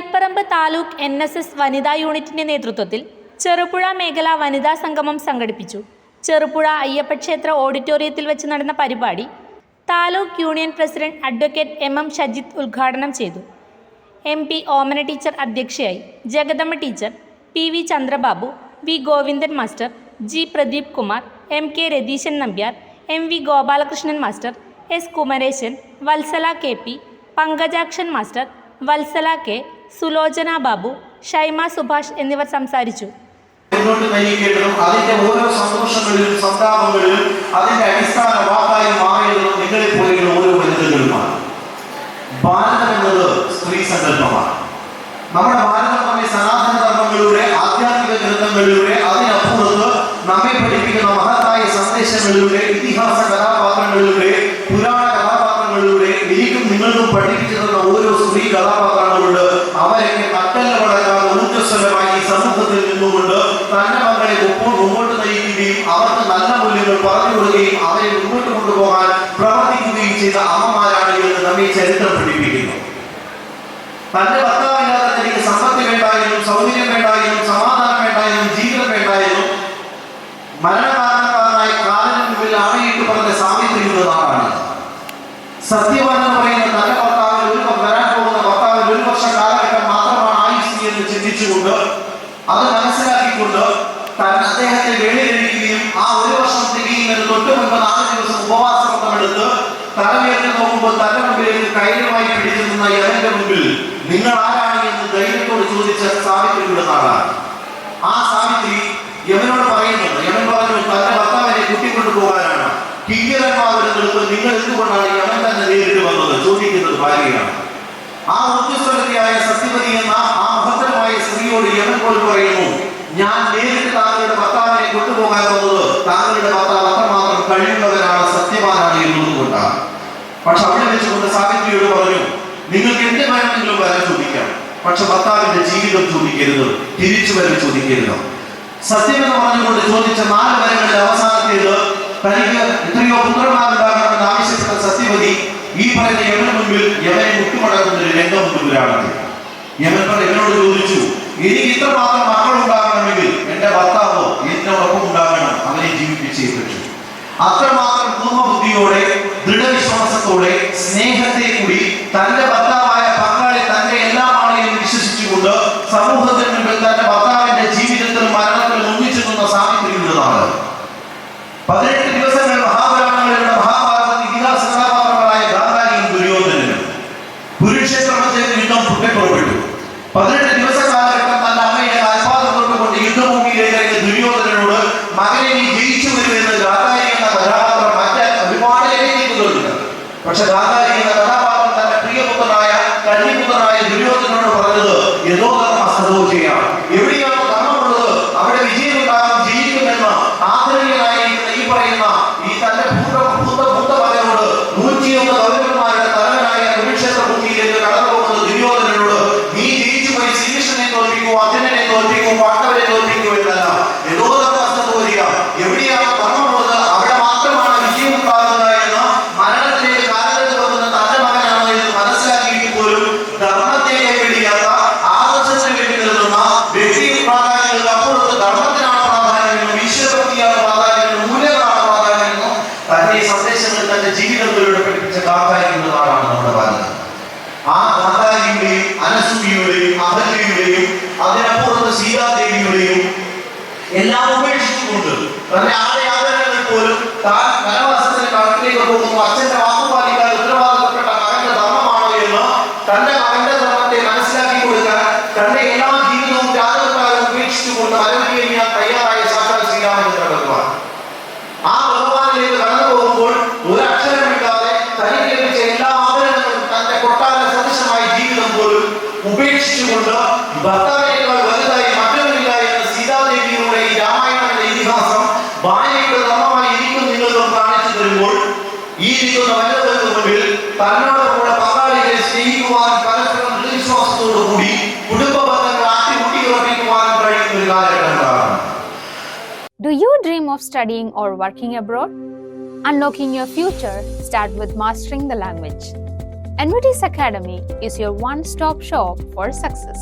Taliparamba taluk N S S വനിതാ യൂണിറ്റിന്റെ നേതൃത്വത്തിൽ ചെറുപുഴ മേഖല വനിതാ സംഗമം സംഘടിപ്പിച്ചു. ചെറുപുഴ അയ്യപ്പക്ഷേത്ര ഓഡിറ്റോറിയത്തിൽ വെച്ച് നടന്ന പരിപാടി taluk union president advocate M M Shajith ഉദ്ഘാടനം ചെയ്തു. എം പി ഓമന ടീച്ചർ അധ്യക്ഷയായി Jagadamma teacher P V Chandrababu V Govindan master G Pradeep Kumar M K Ratheeshan Nambiar M V Gopalakrishnan master S Kumaresan Valsala K P Pankajakshan master Valsala K Sulochana Babu Shaima Subhash എന്നിവർ സംസാരിച്ചു. മുന്നോട്ട് നയിക്കേണ്ടതും അതിന്റെ ഓരോ സന്തോഷങ്ങളിലും സന്താപങ്ങളിലും അതിന്റെ അടിസ്ഥാന വാക്കായി മാറിയതും നിങ്ങളെ പോലെയുള്ള ഓരോ വനിതകളുമാണ്. ഭാരതം എന്നത് സ്ത്രീ സങ്കല്പമാണ്. നമ്മുടെ ഭാരതം നമ്മെ സനാതന ധർമ്മങ്ങളിലൂടെ ആധ്യാത്മിക ഗ്രന്ഥങ്ങളിലൂടെ അതിനപ്പുറത്ത് നമ്മെ പഠിപ്പിക്കുന്ന മഹത്തായ സന്ദേശങ്ങളിലൂടെ ഇതിഹാസ കഥാപാത്രങ്ങളിലൂടെ പുരാണ എനിക്കും നിങ്ങൾക്കും പഠിപ്പിച്ചിരുന്ന ഓരോ സ്ത്രീ കഥാപാത്രങ്ങളുണ്ട്. അവരൊക്കെ നട്ടല്ല വളരാതെ ഊർജസ്വലമായി സമൂഹത്തിൽ നിന്നുകൊണ്ട് തന്റെ മക്കളെ ഒപ്പം മുമ്പോട്ട് നയിക്കുകയും അവർക്ക് നല്ല മൂല്യങ്ങൾ പറഞ്ഞു കൊടുക്കുകയും അവരെ മുന്നോട്ട് കൊണ്ടുപോകാൻ പ്രവർത്തിക്കുകയും ചെയ്ത അമ്മമാരാണ് എന്ന് നമ്മെ ചരിത്രം പഠിപ്പിക്കുന്നു തന്റെ ഭർത്താവില്ലാതെ തനിക്ക് സമ്പത്ത് വേണ്ടായിരുന്നു സൗകര്യം വേണ്ടായിരുന്നു സമാധാനം വേണ്ടായിരുന്നു ജീവിതം വേണ്ടായിരുന്നു മരണകാരണക്കാരനായ കാലന് മുമ്പിൽ ആണയിട്ട് പറഞ്ഞ സാവിത്രിയുടെ നാടാണ് സത്യവാൻ എന്ന് പറയുന്ന തന്റെ ഭർത്താവിന് ഒരു വരാൻ പോകുന്ന ഭർത്താവിന് ഒരു വർഷ കാലഘട്ടം മാത്രമാണ് ആയുസ് എന്ന് ചിന്തിച്ചുകൊണ്ട് അത് മനസ്സിലാക്കിക്കൊണ്ട് താൻ അദ്ദേഹത്തെ വേളിയിലിരിക്കുകയും ആ ഒരു വർഷം തികയുന്നതിന് തൊട്ട് മുൻപ് നാല് ദിവസം ഉപവാസം എടുത്ത് തലവേർന്ന് നോക്കുമ്പോൾ തന്റെ മുമ്പിലേക്ക് കൈകളുമായി പിടിച്ചു നിന്ന യവന്റെ മുമ്പിൽ നിങ്ങൾ ആരാണ് എന്ന് ധൈര്യത്തോട് ചോദിച്ച സാവിത്രിയുടെ നാടാണ്. ആ സാവിത്രി യമനോട് പറയുന്നത് യമൻ പറഞ്ഞു തന്റെ ഭർത്താവിനെ കൂട്ടിക്കൊണ്ടു പോകാനാണ്. കിങ്കരന്മാരുടെ നിങ്ങൾ എന്തുകൊണ്ടാണ് യവൻ തന്നെ നേരിട്ട് വന്നത്? ചോദിക്കുന്നത് ഭാര്യയാണ്. ആ ഊർജസ്വലതയായ സത്യപതി എന്ന ആ മഹത്തരമായ സ്ത്രീയോട് യമൻ പോലും പറയുന്നു ഞാൻ നേരിട്ട് താങ്കളുടെ ഭർത്താവിനെ കൊണ്ടുപോകാൻ വന്നത് താങ്കളുടെ ഭർത്താവ് അത്രമാത്രം കഴിയുന്നവരാണ് സത്യവാനാണ് എന്നതുകൊണ്ടാണ് പക്ഷെ അവിടെ വെച്ചുകൊണ്ട് സാവിത്രിയോട് പറഞ്ഞു നിങ്ങൾക്ക് എന്റെ മരണമെങ്കിലും വരാൻ ചോദിക്കാം. പക്ഷെ ഭർത്താവിന്റെ ജീവിതം ചോദിക്കരുത് തിരിച്ചു വരവ് ചോദിക്കരുത്. സത്യമെന്ന് പറഞ്ഞുകൊണ്ട് ചോദിച്ച നാല് വരങ്ങളുടെ അവസാനത്തേത് തനിക്ക് എത്രയോ പുത്രന്മാരുണ്ടാകണമെന്ന് ആവശ്യപ്പെട്ട സത്യവതി ഈ പറയുന്ന യമന മുമ്പിൽ യമനെ മുട്ടുമടങ്ങുന്ന ഒരു രംഗം മുമ്പിലാണ് യമൻ എന്നോട് ചോദിച്ചു എനിക്ക് ഇത്രമാത്രം മക്കളുണ്ടാകണമെങ്കിൽ എന്റെ ഭർത്താവോ എന്നോടൊപ്പം ഉണ്ടാകണം അവനെ ജീവിപ്പിച്ചേ പറ്റൂ. അത്രമാത്രം പൂർവബുദ്ധിയോടെ ദൃഢവിശ്വാസത്തോടെ സ്നേഹത്തെ കൂടി തന്റെ ഭർത്താവായ പക്ഷെ ഗാന്ധാരി കഥാപാത്രം തന്റെ പ്രിയപുത്രനായ കന്യപുത്രനായ ദുര്യോധനോട് പറഞ്ഞത് യഥോധർമ്മ ധർമ്മ സദോ ചെയ്യാം. എവിടെയാണോ അപ്പുറത്ത് ധർമ്മത്തിനാണ് പ്രാധാന്യമെന്നും ഈശ്വരഭക്തിയാണ് പ്രാധാന്യമെന്നും മൂല്യങ്ങളാണ് പ്രാധാന്യമെന്നും തന്റെ ഈ സന്ദേശങ്ങൾ തന്റെ ജീവിതത്തിലൂടെ പഠിപ്പിച്ച കാക്കാരിക്കുന്ന നമ്മുടെ ഭാരതം. ആ കാക്കാരിയുടെയും അനസൂയയുടെയും അഹല്യയുടെയും അതിനപ്പുറത്ത് സീതാദേവിയുടെയും എല്ലാം ഉപേക്ഷിച്ചുകൊണ്ട് തന്റെ ആദ്യ ആദരങ്ങളിൽ പോലും താൻ വനവാസത്തിന് കണക്കിലേക്ക് പോകുന്നു അച്ഛന്റെ ഭർത്താവിനേക്കാൾ വലുതായി മറ്റൊന്നുമില്ല എന്ന് സീതാദേവിയുടെ ഈ രാമായണം എന്ന ഇതിഹാസം ഭാര്യയുടെ ധർമ്മമായി എനിക്കും നിങ്ങൾക്കും കാണിച്ചു തരുമ്പോൾ ഈ ഇരിക്കുന്ന വനിതകൾക്ക് മുമ്പിൽ തന്നോട് കൂടെ പങ്കാളികളെ സ്നേഹിക്കുവാനും പരസ്പരം ദൃഢവിശ്വാസത്തോടു കൂടി കുടുംബ ബന്ധങ്ങൾ ആട്ടിമുട്ടി ഉറപ്പിക്കുവാനും കഴിയുന്ന ഒരു കാലഘട്ടങ്ങളാണ് Do you dream of studying or working abroad? Unlocking your future start with mastering the language. NVT's Academy is your one stop shop for success.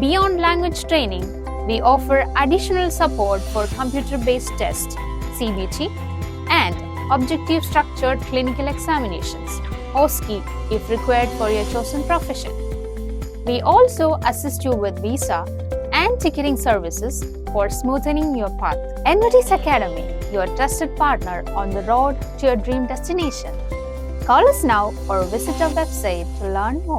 Beyond language training, we offer additional support for computer based tests, CBT, and objective structured clinical examinations, OSCE, if required for your chosen profession. We also assist you with visa and ticketing services for smoothening your path. NVT's Academy, your trusted partner on the road to your dream destination. Call us now or visit our website to learn more.